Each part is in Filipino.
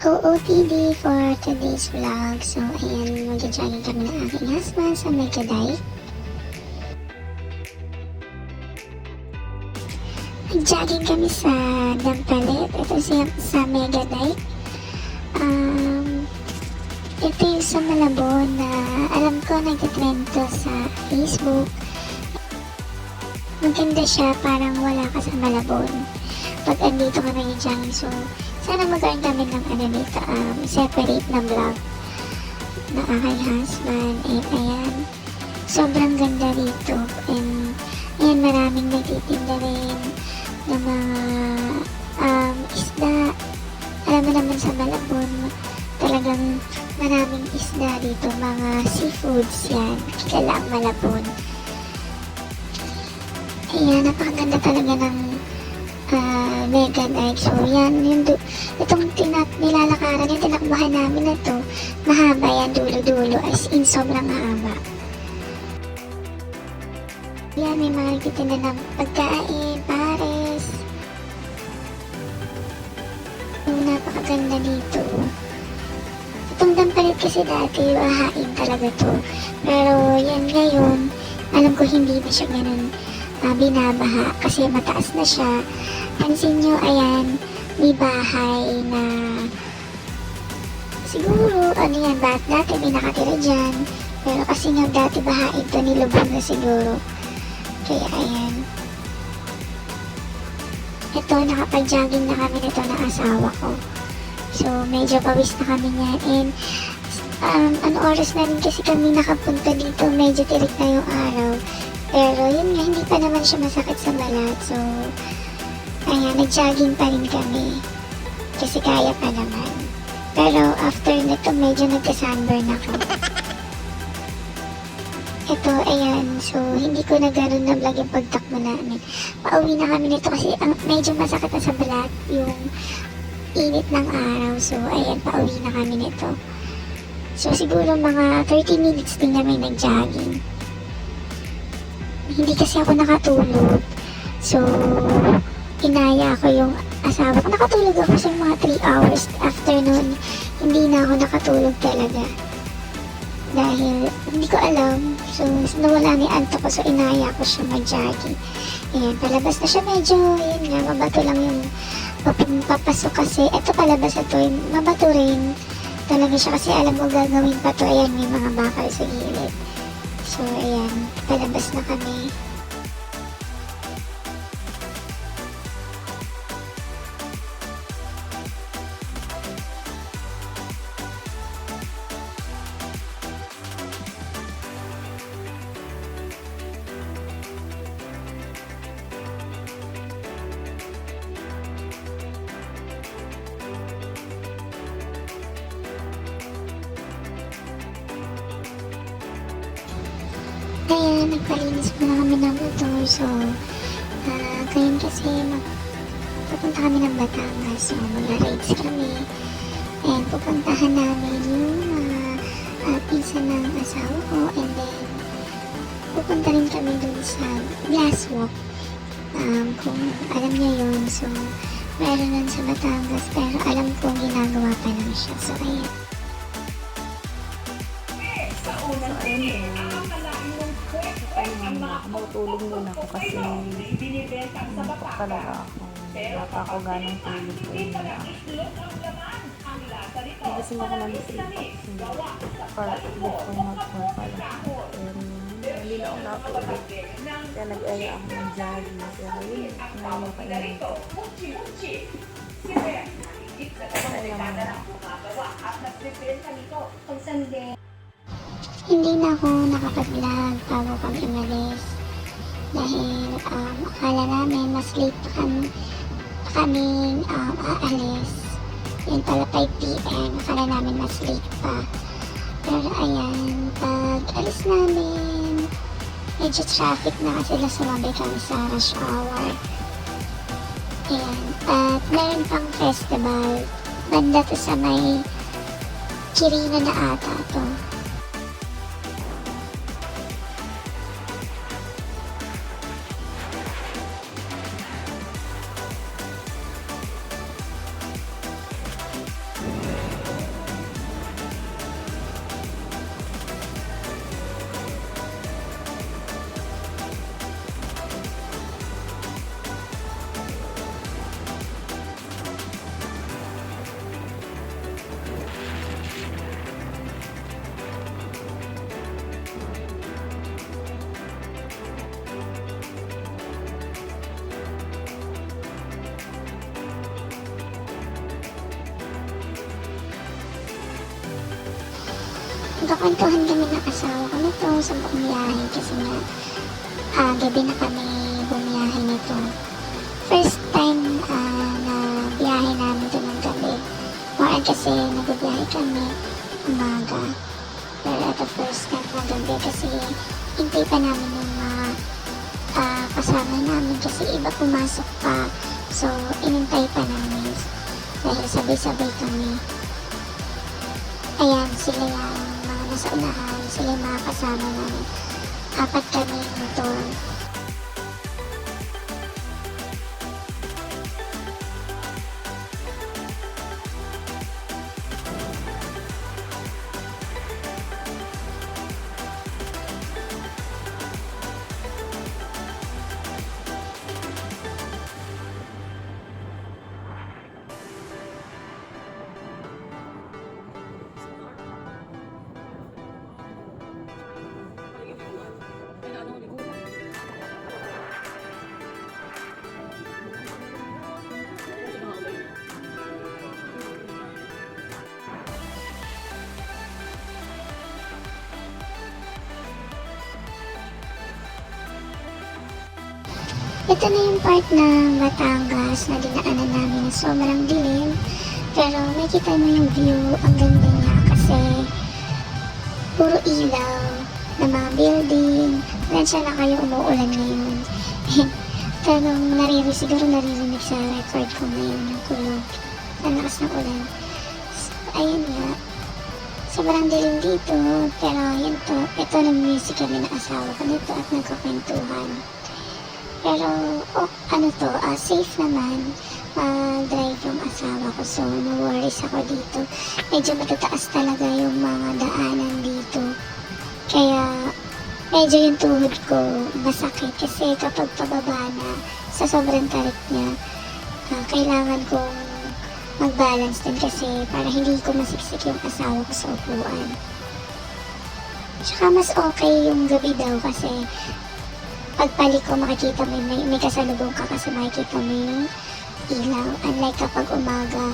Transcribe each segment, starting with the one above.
OOTD for today's vlog. So, ayan, mag-jogging kami ng aking husband sa Megaday. Nag-jogging kami sa Dampalit. Ito siya sa Megaday. Um, ito yung sa Malabon na alam ko nagtitrend to sa Facebook. Maganda siya, parang wala ka sa Malabon. Pag andito ka nag-jogging. So, sana magkaroon kami ng ano dito, um, separate na vlog na aking husband. And ayan, sobrang ganda dito. And ayan, maraming nagtitinda rin ng mga um, isda. Alam mo naman sa Malabon, talagang maraming isda dito, mga seafoods yan. Kilala ang Malabon. Ayan, napakaganda talaga ng ah, Mega Nike. So, yan, yung itong tinat nilalakaran, yung tinakbahan namin na to, mahaba yan, dulo-dulo, as in, sobrang haba. Yan, may mga nagtitinda ng pagkain, pares. Yung napakaganda dito. Itong dampalit kasi dati, mahain talaga to. Pero yan ngayon, alam ko hindi na siya ganun ah, binabaha kasi mataas na siya. Pansin nyo, ayan, may bahay na siguro, ano yan, bat dati may nakatira dyan. Pero kasi nga dati bahain to, nilubog na siguro. Kaya ayan. Ito, nakapag-jogging na kami nito ng asawa ko. So, medyo pawis na kami niyan. And, um, ano oras na rin kasi kami nakapunta dito. Medyo tirik na yung araw. Pero, yun nga, hindi pa naman siya masakit sa balat. So, ayan, nag-jogging pa rin kami. Kasi kaya pa naman. Pero, after nito, medyo nagka-sunburn ako. Ito, ayan. So, hindi ko na gano'n na vlog yung pagtakbo namin. Pauwi na kami nito kasi ang medyo masakit na sa balat yung init ng araw. So, ayan, pauwi na kami nito. So, siguro mga 30 minutes din kami nag-jogging. Hindi kasi ako nakatulog. So, inaya ko yung asawa ko. Nakatulog ako sa mga 3 hours. After nun, hindi na ako nakatulog talaga dahil hindi ko alam. So, nawala ni anto ko. So, inaya ko siya mag-jogging. Ayan, palabas na siya medyo, yun nga, mabato lang yung papasok kasi. Ito palabas na to, mabato rin. Talaga siya kasi alam mo gagawin pa to. Ayan, may mga bakal sa gilid. So, ayan, palabas na kami. And pupuntahan namin yung mga uh, pinsan ng asawa ko. And then, pupunta rin kami dun sa glass walk. Um, kung alam niya yun. So, meron nun sa Batangas. Pero alam ko ginagawa pa lang siya. So, ayan. Matulog muna ako kasi hindi pa talaga ako. Wala pa ako ganang tulog ko yun na. Kasi ako nalisipot. Para before mag-work pala. Pero hindi na ako. Kaya nag-aya ako ng jogging. Pero yun, ngayon ako inanto. Kaya naman. Hindi na ako nakapag-vlog bago kami umalis. Dahil um, akala namin mas late pa kami, pa kaming um, aalis. Yun pala 5pm. Akala namin mas late pa. Pero ayan, pag alis namin, medyo traffic na kasi sumabi kami sa rush hour. Ayan. At meron pang festival. Banda to sa may Kirino na ata to. Nagkakwentuhan kami ng asawa ko nito sa buong biyahe kasi nga ah, gabi na kami bumiyahe nito. First time ah, na biyahe namin ito ng gabi. More kasi nagbibiyahe kami umaga. Pero ito first time na gabi kasi hintay pa namin yung mga ah, kasama namin kasi iba pumasok pa. So, inintay pa namin dahil sabay-sabay kami. Ayan, sila yung nasa unahan, sila yung mga kasama namin. Apat kami motor. Ito na yung part ng Batangas na dinaanan namin na sobrang dilim. Pero makita mo yung view, ang ganda niya kasi puro ilaw na mga building. Lansya na kayo umuulan ngayon. pero naririnig, siguro naririnig sa record ko ngayon yung kulog. Ang lakas ng ulan. So, ayun nga. Sobrang dilim dito. Pero yun to. Ito nag-music kami ng asawa ko nito at nagkakwentuhan. Pero, oh, ano to, ah, safe naman. Mag-drive yung asawa ko. So, no worries ako dito. Medyo matataas talaga yung mga daanan dito. Kaya, medyo yung tuhod ko masakit. Kasi kapag pababa na, sa sobrang tarik niya, ah, kailangan kong mag-balance din kasi para hindi ko masiksik yung asawa ko sa upuan. Tsaka mas okay yung gabi daw kasi pagpalik ko makikita mo may, may kasalubong ka kasi makikita mo yung ilaw. Unlike kapag umaga,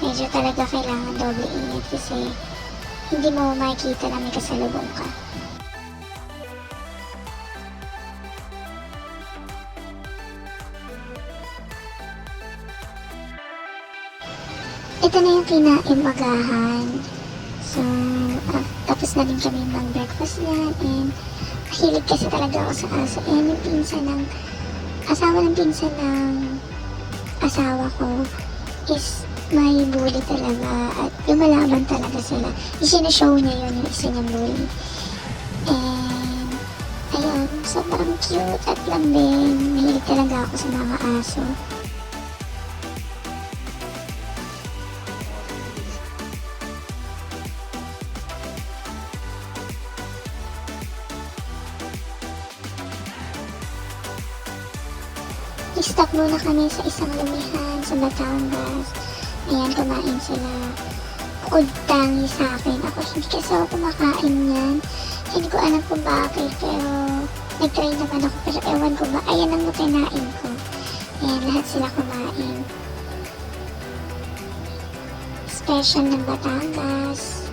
medyo talaga kailangan doble ingat kasi hindi mo makikita na may kasalubong ka. Ito na yung kinaimagahan. So, ah, tapos na din kami mag-breakfast yan and Mahilig kasi talaga ako sa aso. Eh, yung pinsan ng, asawa ng pinsan ng asawa ko is may bully talaga at lumalaban talaga sila. Isinashow niya yun yung isa niyang bully. And, ayun, sobrang cute at lambing. Mahilig talaga ako sa mga aso. Muna kami sa isang lumihan sa Batangas. Ayan, kumain sila. Bukod tangi sa akin. Ako hindi kasi ako kumakain yan. Hindi ko alam kung bakit, pero nag-try naman ako. Pero ewan ko ba, ayan ang kinain ko. Ayan, lahat sila kumain. Special ng Batangas.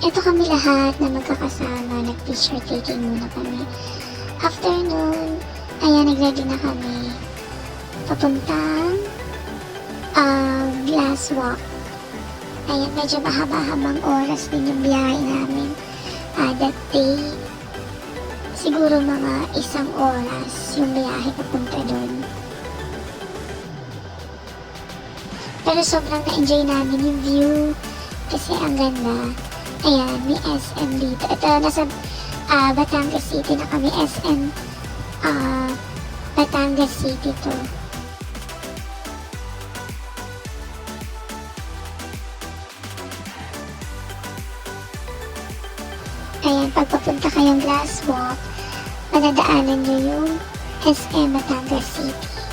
Ito kami lahat na magkakasama, nag-picture taking muna kami. After nun, ayan, nag-ready na kami. Papuntang uh, glass walk. Ayan, medyo mahaba-habang oras din yung biyahe namin. Ah, that day, siguro mga isang oras yung biyahe papunta doon. Pero sobrang na-enjoy namin yung view kasi ang ganda. Ayan, may SM dito. Ito, nasa ah Batangas City na kami. SM ah Batangas City to. Ayan, pag papunta kayong glass walk, madadaanan nyo yung SM Batangas City.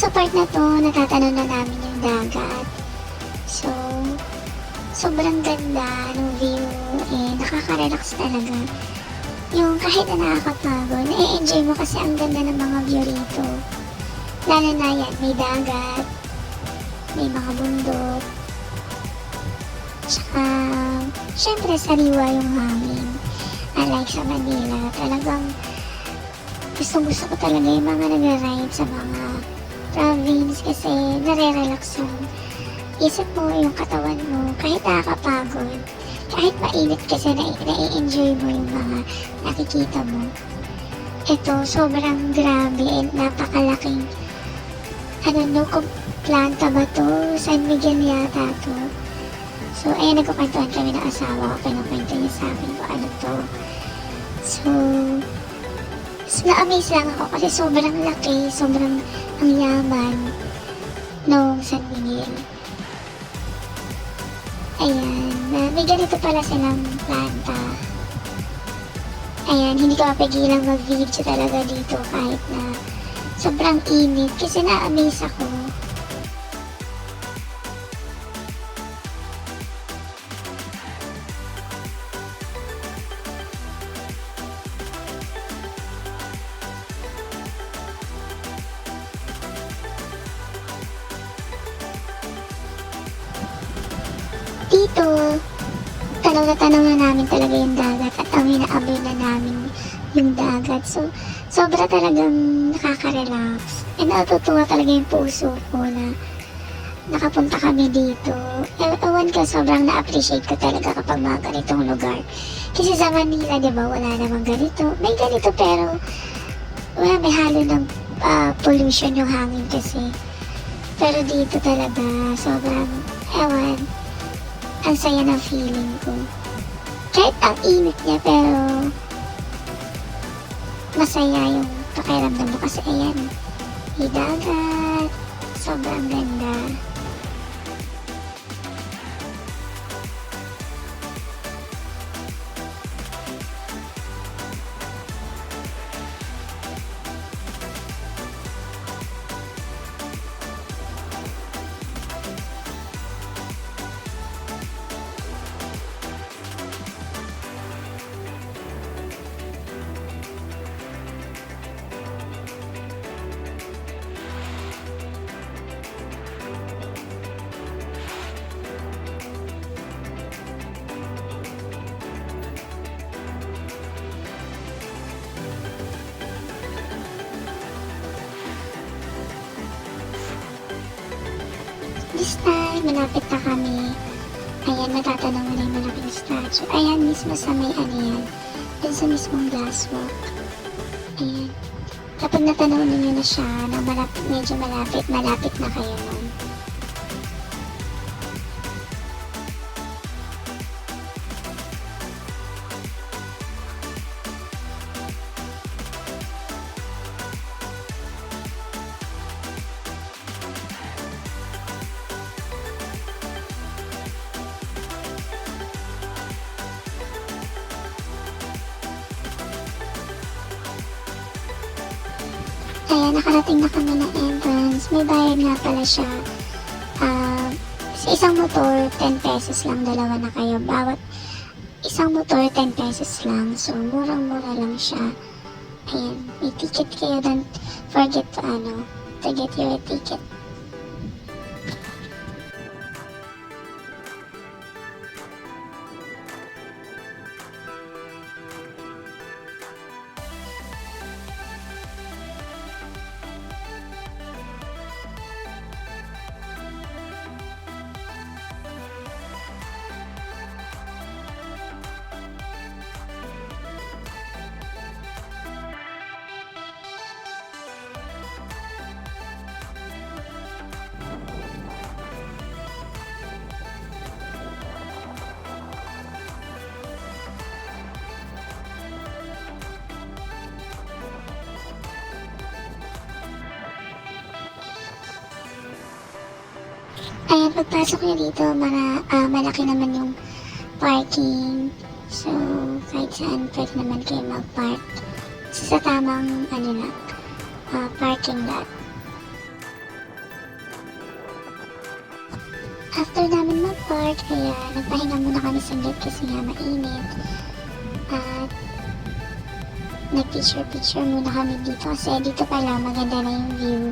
Sa part na to, natatanaw na namin yung dagat. So, sobrang ganda ng view. Eh, nakaka-relax talaga. Yung kahit na nakakapagod, na-enjoy mo kasi ang ganda ng mga view rito. Lalo na yan, may dagat, may mga bundok. Tsaka, syempre sariwa yung hangin. Unlike sa Manila, talagang gustong gusto ko talaga yung mga nag-ride sa mga province kasi nare-relax yung isip mo, yung katawan mo, kahit nakakapagod, kahit mainit kasi na, na-enjoy mo yung mga nakikita mo. Ito, sobrang grabe and napakalaking ano no, kung planta ba to? San Miguel yata to. So, ayun, nagkukwentuhan kami ng asawa ko. Pinukwento niya sa akin kung ano to. So, so na-amaze lang ako kasi sobrang laki, sobrang ang yaman nung San Miguel. Ayan, na may ganito pala silang planta. Ayan, hindi ko mapigilang mag-video talaga dito kahit na sobrang init kasi na-amaze ako. Talagang nakaka-relax. And natutuwa talaga yung puso ko na nakapunta kami dito. E- ewan ko, sobrang na-appreciate ko talaga kapag mga ganitong lugar. Kasi sa Manila, di ba, wala namang ganito. May ganito pero wala, may halo ng ah, pollution yung hangin kasi. Pero dito talaga, sobrang, ewan, ang saya ng feeling ko. Kahit ang init niya, pero masaya yung pakiramdam mo kasi ayan, dagat, sobrang ganda. Malapit na kami. Ayan, natatanong mo na yung malaking statue. Ayan, mismo sa may ano yan. Dun sa mismong glass walk. Ayan. Kapag natanaw ninyo na siya, na malapit, medyo malapit, malapit na kayo nun. Bayad nga pala siya. Ah, sa isang motor, 10 pesos lang. Dalawa na kayo. Bawat isang motor, 10 pesos lang. So, murang-mura lang siya. Ayan, may ticket kayo. Don't forget to, ano, to get your ticket. Ayan, pagpasok nyo dito, mara, uh, malaki naman yung parking. So, kahit saan pwede naman kayo mag-park. Sa tamang, ano na, uh, parking lot. After namin mag-park, kaya nagpahinga muna kami saglit kasi nga mainit. At nag-picture-picture muna kami dito kasi dito pala maganda na yung view.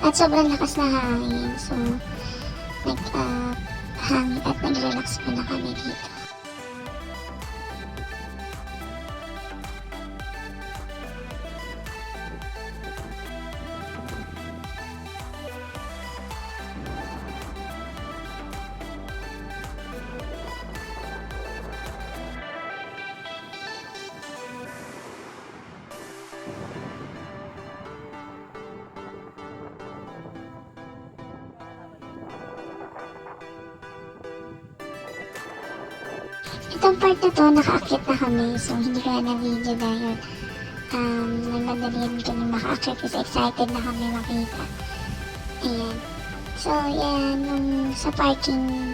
At sobrang lakas na hangin. So, nag, ah, hangin at nag-relax muna kami dito. Kami. So, hindi ko na video dahil um, nagmadali rin kami makaakit kasi excited na kami makita. Ayan. So, yan. Nung sa parking,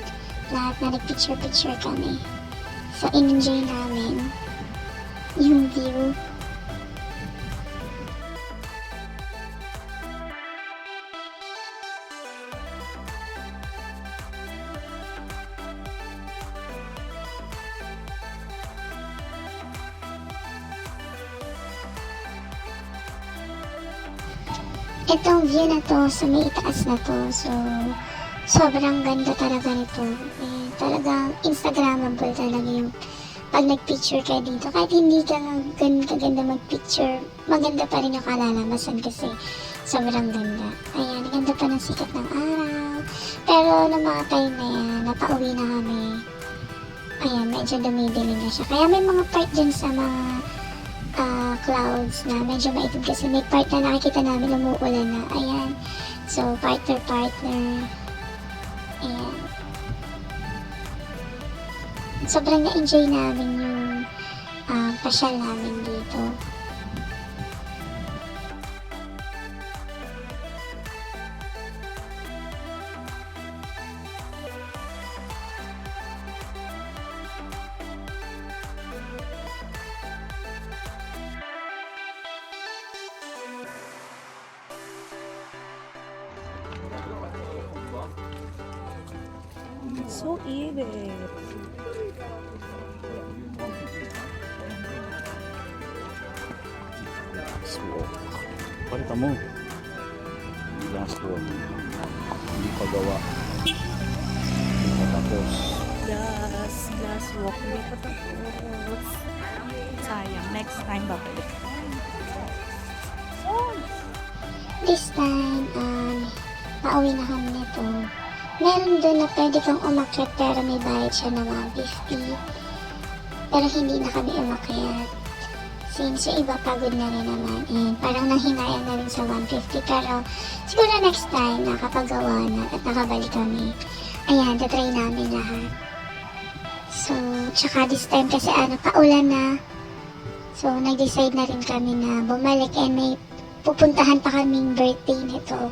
lahat na nag-picture-picture kami. So, in-enjoy namin yung view. View na to, sa may itaas na to, so sobrang ganda talaga nito. Eh, talagang Instagrammable talaga yung pag nag-picture ka dito. Kahit hindi ka gan kaganda mag-picture, maganda pa rin yung kalalabasan kasi sobrang ganda. Ayan, ganda pa ng sikat ng araw. Pero nung mga time na yan, napauwi na kami. Ayan, medyo dumidilim na siya. Kaya may mga part dyan sa mga ah, clouds na medyo maitim kasi may part na nakikita namin umuulan na. Ayan. So, partner, partner. Ayan. Sobrang na-enjoy namin yung ah, pasyal namin dito. So init. Last walk. Palita mo. Last walk. Hindi pa gawa. Hindi pa tapos. Last, last walk. Hindi pa tapos. Sayang. Next time babalik. This time, um, pauwi na kami. Meron doon na pwede kang umakyat pero may bayad siya ng 150. Pero hindi na kami umakyat. Since yung iba pagod na rin naman. And parang nanghinayang na rin sa 150. Pero siguro next time nakapagawa na at nakabalik kami. Ayan, tatry namin lahat. So, tsaka this time kasi ano, paulan na. So, nag-decide na rin kami na bumalik and may pupuntahan pa kaming birthday nito.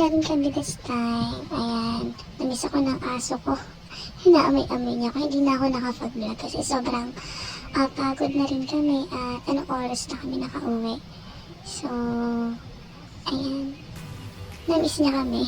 Na rin kami this time. Ayan. Namiss ako ng aso ko. Naamoy-amoy niya ako. Hindi na ako nakapag-vlog kasi sobrang ah, pagod na rin kami at anong oras na kami nakauwi. So, ayan. Namiss niya kami.